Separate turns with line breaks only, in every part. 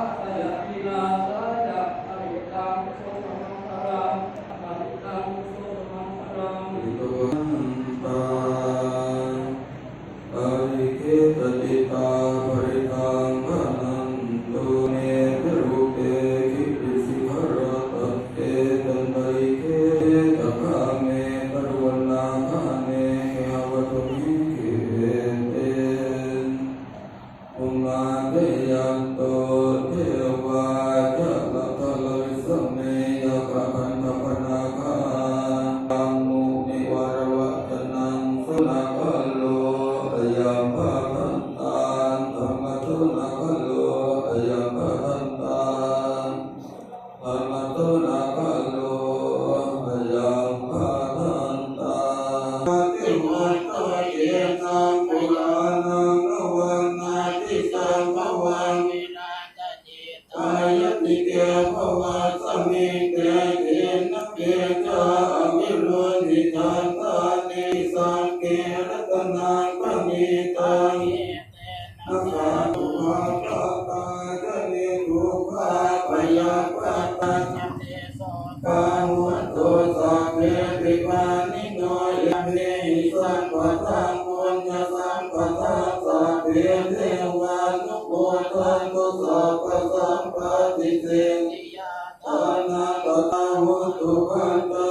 ะตยาตินาสาจะอริตังโสมัา
หุ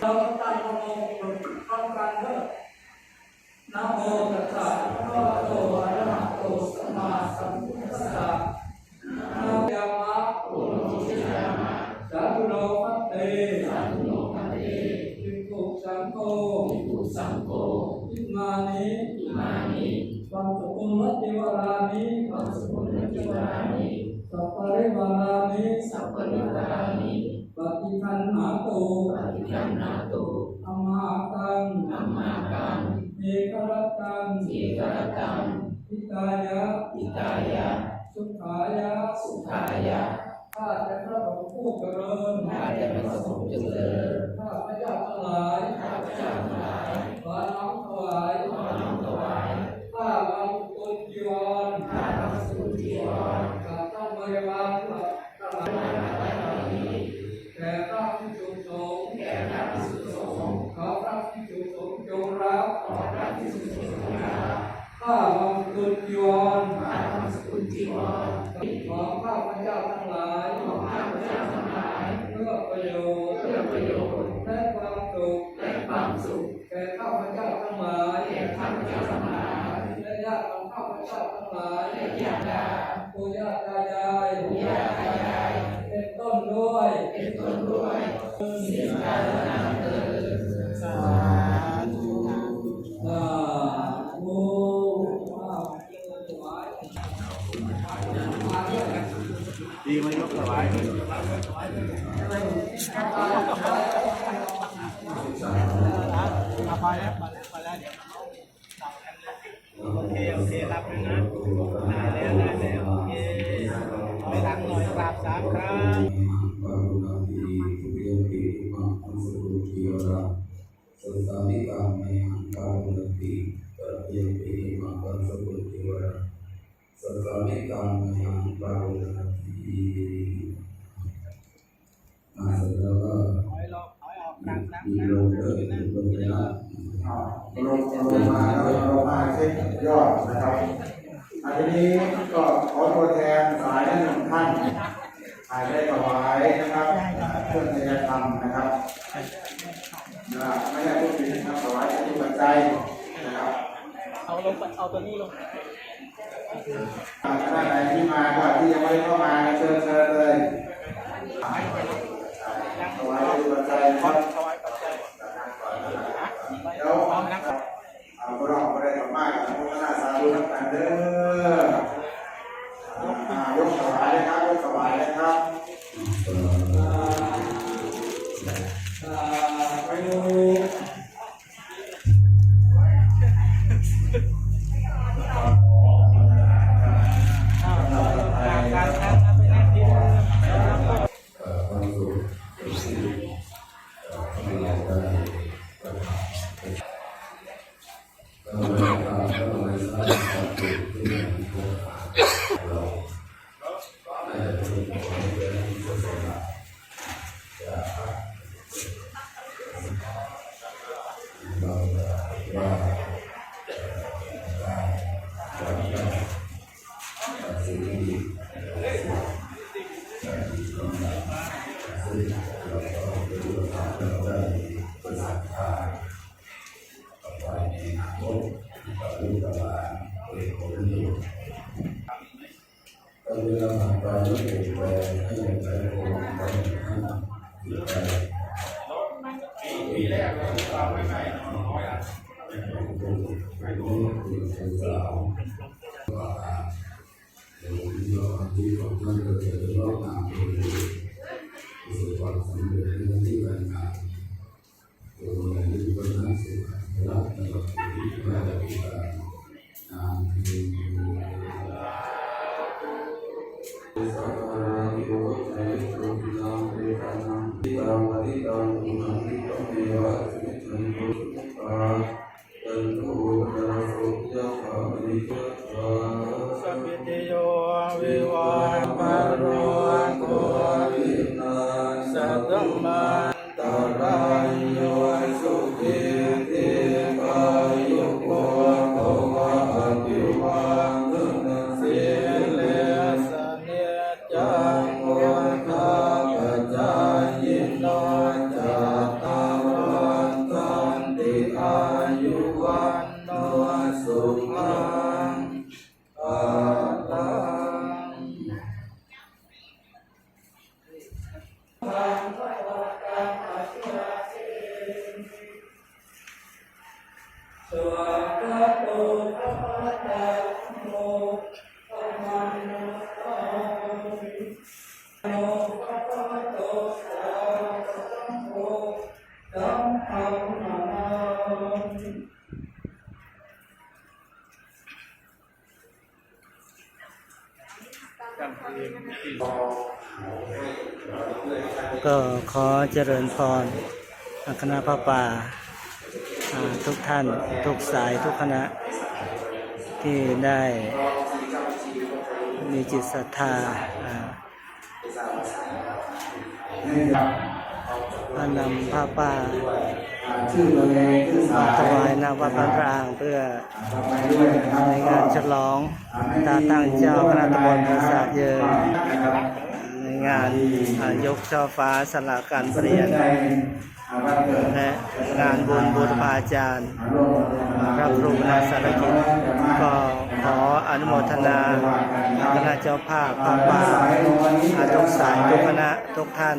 เราตั้งโมพร้
องกันเถอะนะ
โมตัสสะ ญข้าแต่พระองค์เจริญข้าพระเจ้าทั้งหลายข้าพเจ้าทั้งหลายขอน้อมถวายขอน้อมถวายข้าบางสกุลจีวรข้าบางสกุลจีวรข้าต้องบริวารทั้งหลายแก่พระภิกษุสงฆ์แก่พระภิกษุสงฆ์ขอพระภิกษุสงฆ์จงรับขอพระภิกษุสงฆ์จงรับข้าบางสกุลจีว ข้าพเจ้าทั้งหลายปู่ย่าตายายปู่ย่าตายายเป็นต้นด้วยเป็นต้นด้วยสิ่งใดนั้นเกิด
สาธุ
สาธุข้าพเจ้าถวายมาด้วยกัน
ดีไหมยกถวายมาไปแล้วมาแล้วมาแล้วเดี๋ยว โอเคโอเครับเลยนะได้แล้วได้แล้วโอเคไปดังหน่อยกราบสามครั้ง
ปารุณาติทุเรียนติมังคันสุติยระสัสสามิกังมยังปารุณาติตระเยติมังคันสุติยระสัสสามิกังมยังปารุณาติมาเสร็จแล้วก็
ถอยลงถอยออกกลางน้ำ
มี
นะ
ลงเดินลงไปละ
ลงลงมาแล้วลงมาเช็คยอดนะครับอันนี้ก็ขอตัวแทนสายหนึ่งท่านถ่ายได้ถวายนะครับเครื่องทยธรรมนะครับนะไม่ได้พูดถึงนะครับถวายที่ปัจจัยนะครับ
เอาลงไปเอาตัวนี้ลง
อ่าท่านไหนที่มาก็ที่ยังไม่ได้เข้ามาเชิญเชิญเลยถวายที่ปัจจัยครับ สั
พ ศ ขอเจริญพรคณะพระป่าทุกท่านทุกสายทุกคณะที่ได้มีจิตศรัทธาอ่านำผ้าป่า
ชื่อตัวาย
ถวายนวัดพระรางเพื่อในงานฉลองตาตั้งเจ้าคณะตำบลปราสาทเยิน
นะ
งานยกช่อฟ้าสละการเปลี่ยนและงานบุญบูรพาจารย์ พระครูนาสารกิจก็ขออนุโมทนาคณะเจ้าภาพพระป่าอาทุกสายทุกคณะทุกท่าน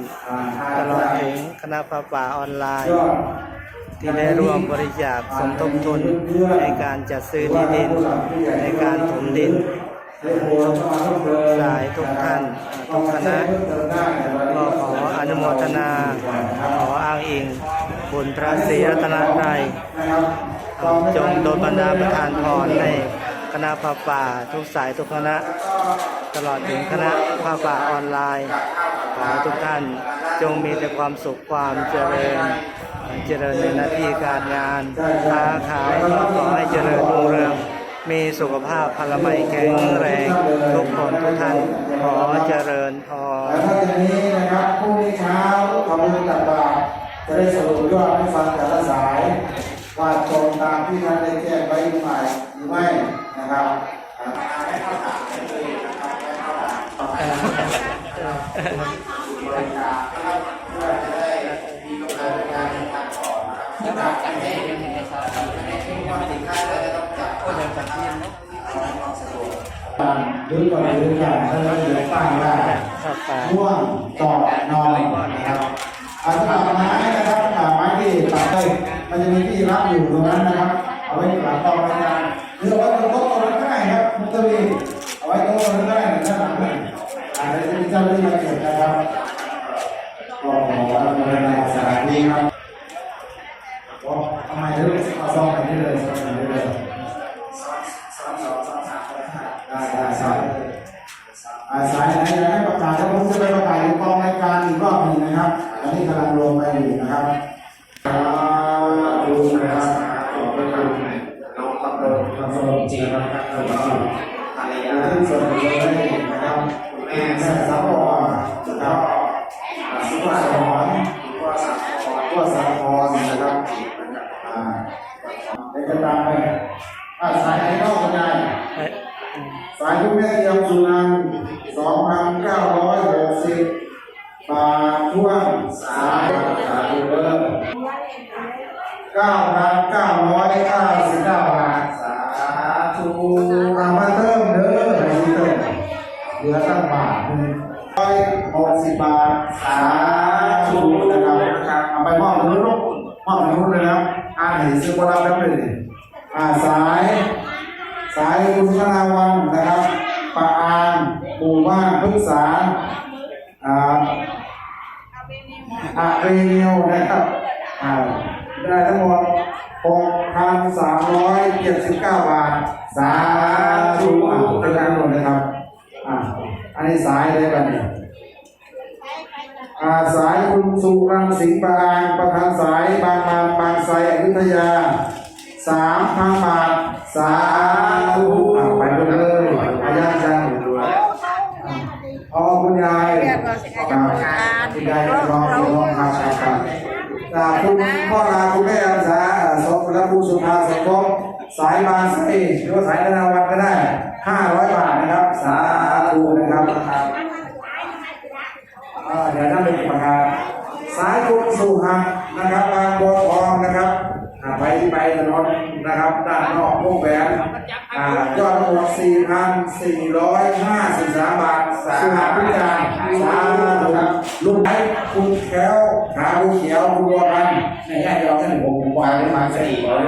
ตลอดถึงคณะพระป่าออนไลน์ ที่ได้ร่วมบริจาคสมทบทุนในการจัดซื้อที่ดินในการถมดิน สายทุกท่านทุกคณะก็ขออนุโมทนา ขออ้างอิงบุญพระศรีรัตนตรัยจงโดนบันดาลประทานพรให้คณะพระป่าทุกสายทุกคณะ ตลอดถึงคณะพระป่าออนไลน์ขอให้ทุกท่านจงมีแต่ความสุขความเจริญ เจริญในหน้าที่การงานค้าขายขอให้เจริญรุ่งเรือง มีสุขภาพพลามัยแข็งแรงทุกคนทุกท่านขอเจริญพร
แล้วถ้าจากนี้นะครับพรุ่งนี้เช้าทำบุญตักบาตรจะได้สรุปยอดให้ฟังแต่ละสายว่าตรงตามที่ท่านได้แจ้งไว้หรือไม่หรือไม่นะครับอ่าหรื อก่อนหรืออย่างถ้าเราเหลือป้ายว่า
พระป่
วงต่อนอนนะครับอาสำหรับไม้นะครับอ่าไม้ที่ตัดได้มันจะมีที่รับอยู่ตรงนั้นนะครับ เอาไว้หลังกองอาจารย์หรือเอาไว้ตรงโต๊ะตรงนั้นก็ได้ครับมันจะมีเอาไว้ตรงนั้นก็ได้ด้านหลังอาจจะมีเจ้าหน้าที่มาเก็บนะครับก็ขออนุโมทนาสาธุครับก็ทำไมถึงเอาซองไปนี่เลยซองไปนี่เลยำลังลงไปอยู่นะครับสาธุนะครับขอบคุณครับน้องตับโดนทำสมจริงนะครับขอบคุณครับภรรยาที่ส่วนเลยนะครับแม่แม่สาวอ่อนนะครับสุภาพสอนสุภาพสาครนะครับอ่าในกระดานไปอ่าสายไหนนอกกระดาน
เอ้
สายทุกแม่เตรียมสู หกสิบบาทสาธุนะครับนะครับเอาไปมอบให้ลูกมอบให้ลูกเลยนะอ่านให้ซื้อโบราณแล้วเลยอ่าสาย สายคุณธนาวันนะครับปะอานหมู่านพฤกษาอ่าอาเรเนียวนะครับอ่าได้ทั้งหมด6,379บาท สาธุอะเป็นการหมดเลยครับ อ่าอันนี้สายอะไรกันเนี่ย อาสายคุณสุรังสิงห์ปางประธานสายบางบาบางไทรอยุธยาสามพันบาทสาธุอะไปเลยอาญาจังอ๋อคุณยาย
เรียกว่าสิอาจารย์โบราณ
คุณยายรองรองครับครับจากคุณพ่อลาคุณแม่อาสาสมและผู้สุภาสมภพสายบางไทรหรือว่าสายนาวันก็ได้500บาทนะครับ สาธุนะครับอ่า เดี๋ยวนั่นเป็นประกาสายคุณสุหักนะครับบางบัวทองนะครับไปที่ไปถนนนะครับด้านนอกวงแหวนอ่ายอดทั้งหมด4,453 บาทสุหักพิจารสาธุครับลุงไอ้คุณแก้วขาบุเขียวคุณบัวพันธ์ในญาติโยมท่านผมผมวางไว้มาสี่ร้อย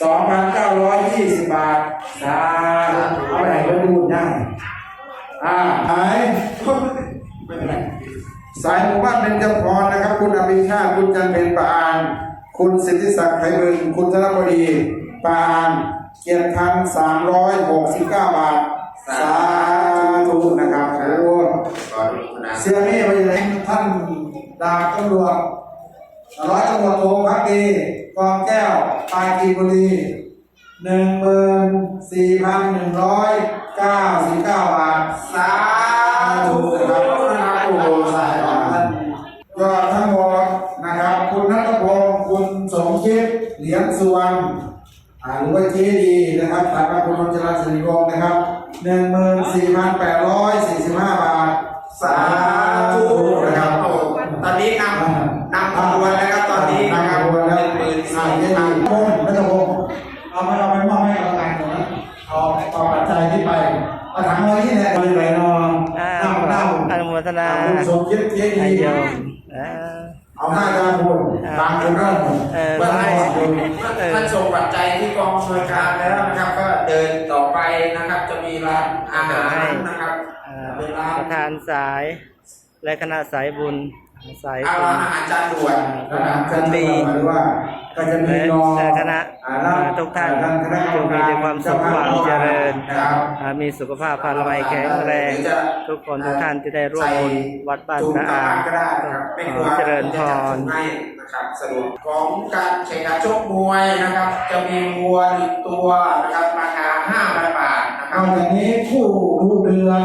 สองพันเก้าร้อยยี่สิบบาทสาธุเอาไหนก็ดูได้อ่าหาย ไม่เป็นไรสายหมู่บ้านเป็นจำพรนะครับ คุณอภิชาติคุณจันเพ็ญปาน คุณสิทธิศักดิ์ไทยบึงคุณธนบดีปานเกียรติพันสามร้อยหกสิบเก้าบาท สาธุนะครับโอ้
ขออนุโมทนา
เสียนี่ไปเลยท่านดาบตำรวจร้อยตำรวจโทพักดีกองแก้วปราจีนบุรีหนึ่งหมื่นสี่พันหนึ่งร้อยเก้าสิบเก้าบาท
สา
สา
ธุ
ธุนะครับ โอ้โหสายบาทก็ทั้งหมดนะครับ คุณนัทพงศ์คุณสมคิดเหรียญสุวรรณอ่าหรือว่าเจดีนะครับสายการคุณนนจรัสสิริวงศ์นะครับหนึ่งหมื่นสี่พันแปดร้อยสี่สิบห้าบาท
สาธุนะครับโอ้ตอนนี้นำนำขบวนนะครับตอนนี้นะครับ
ขบวนแล้ว
หนึ่งหมื่น
อ่า
สี่
เจ
พั
ดี
น
พงศ์นัทพงศ์เอาไปเอาไปมอบให้กรรมการตรงนั้นเอาเอาปัจจัยที่ไปเอาถังไว้ที่ไหนเลยไหนนอน
อ่า
เน่าเน่า
อนุ โมทนา
คุณสมคิดเจดี
ให้โยมอ่า
เอาหน้าจานบุญตามคุณเริ่ม
เออ
เมื่อ
ไม่
ก่อนคุณ
เออ
ท่านส่งปัจจัยที่กองชวยการแล้วนะครับ ก็เดินต่อไปนะครับ จะมีร้านอาหารนะครับ
อ่า
เป็นร้าน
ประธานสายและคณะสายบุญ สาย
อา
บุ
ร้า
ญ
นอาหารจานด่วน
ก็จะมีหรือว่าก็จะมี
และ
รอง
และคณะ
อ่ารับ
ทุกท่าน
ท่านคณะกรร
จงมีแต่ความสุขความเจริญ
ครับ
อ่ามีสุขภาพพลามัยแข็งแรงทุกคนทุกท่านที่ได้ร่วมบุญวัดบ้าน
จุ่ม
พระ
กลับ
อา
บ้านก็ได้นะครับไม่กลัว
เจริญพ
จะจัด
ร
ส่งให้นะครับสะดวกของการแข่งขันชกมวยนะครับ จะมีวัวหนึ่งตัวนะครับราคา500บาทนะครั
เอา
บ
อย่างนี้คู่ดูเดือด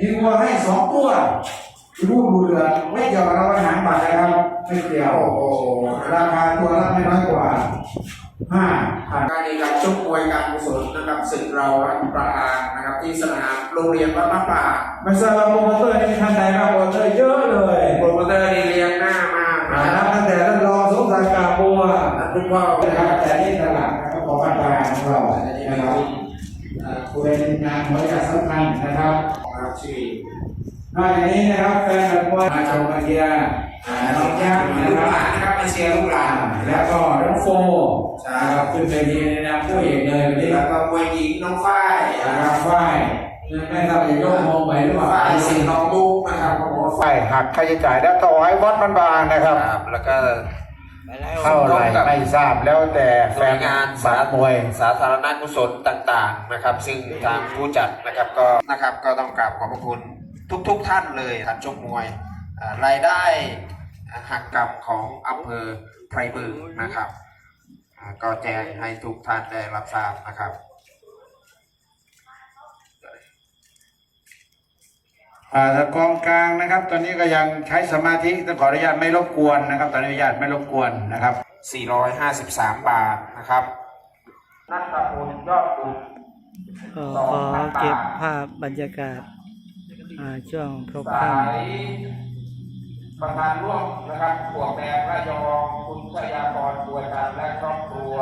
มีวัวให้สองตัว คู่ดูเดือดไม่เกี่ยวกับเราอาหารบัตรนะครับไม่เกี่ยว
โอ้โห
ราคาตัวละไม่น้อยกว่าห้าพัน
การในการชกมวยการกุศลนะครับศึกเราวัดประอางนะครับที่สนามโรงเรียนวัดมะป่า
ไม่ทราบว่าโปรโมเตอร์นี่มีท่านใดครับโปรโมเตอร์เยอะเลย
โปรโมเตอร์นี่เรียงหน้ามาก
อ่า
นะค
นั
รั
บบตั้งแต่ท่านรองสมศักดิ์กาบัว
ท่านผู้ว่า
นะครับแต่นี่ตลาดนะครับของบ้านปลายของเรานะครับอ่าเป็นงานหัวใจสำคัญนะครับ
ครับชื่อ น
อกจากนี้นะครับแฟนมวยมาชมกันเกียร์อ่าน้องแก้ม
ลู
นะ
ก
ค
ห
รับ
ลานนะครับมาเชียร์ลูกหลาน
แล้วก็น้องโฟ
ใช่
นะครับขึ้นไปทีในนามผู้เอกเลยวันนี้
แล้วก็มวยหญิงน้องฝ้าย
นะครับฝ้ายไม่ทราบจะยกมองไปหรือเปล่า
ฝ้ายสิงห์น้องมุกนะครับโอ้โห
ฝ้ายหักค่าใช้จ่ายแล้วต่อให้วัดมันบางนะครับ
ครับแล้วก็
เท่าไหร่ไม่ทราบแล้วแต่แฟ
หน่วย
น
งาน
บา
สา
สมวย
สาธารณกุศลต่าง ๆนะครับ ซึ่งทางผู้จัดนะครับก็นะครับก็ต้องกราบขอบพระคุณ ทุกๆท่านเลยท่านชกมวยอ่ารายได้หักกลับของอำเภอไพรบึงนะครับอ่าก็แจ้งให้ทุกท่านได้รับทราบนะครับ
อ่าแต่กองกลางนะครับ ตอนนี้ก็ยังใช้สมาธิต้องขออนุญาตไม่รบกวนนะครับตอนนี้อนุญาตไม่รบกวนนะครับ
453 บาทนะครับนัทพลยอดบุญ
ก็ขอเก็บภาพบรรยากาศอ่า ช่วงพบ
สา
ค่
ยประธานร่วมนะครับปวกแดงระยองคุณชยากรบัวจันทร์และครอบครัว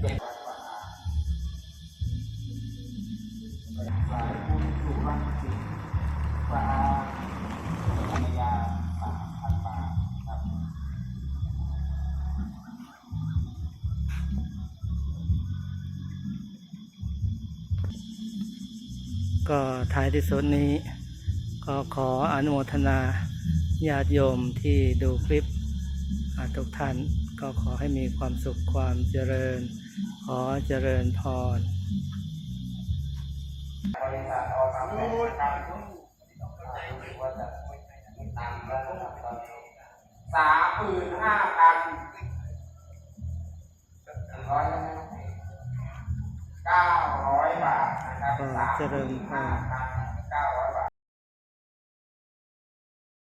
เจ็ดสายคุณสุรักษ์สิทธิ์ปราภรรยสาคันบาครับ
ก็ท้ายที่สุดนี้ ก็ขออนุโมทนาญาติโยมที่ดูคลิปทุกท่านก็ขอให้มีความสุขความเจริญ ขอเจริญพร
สามหมื่นห้าพันร้อยเก้าร้อยบาทนะครับสามห
มื่นห้าพั
น
เก้า
ร้อย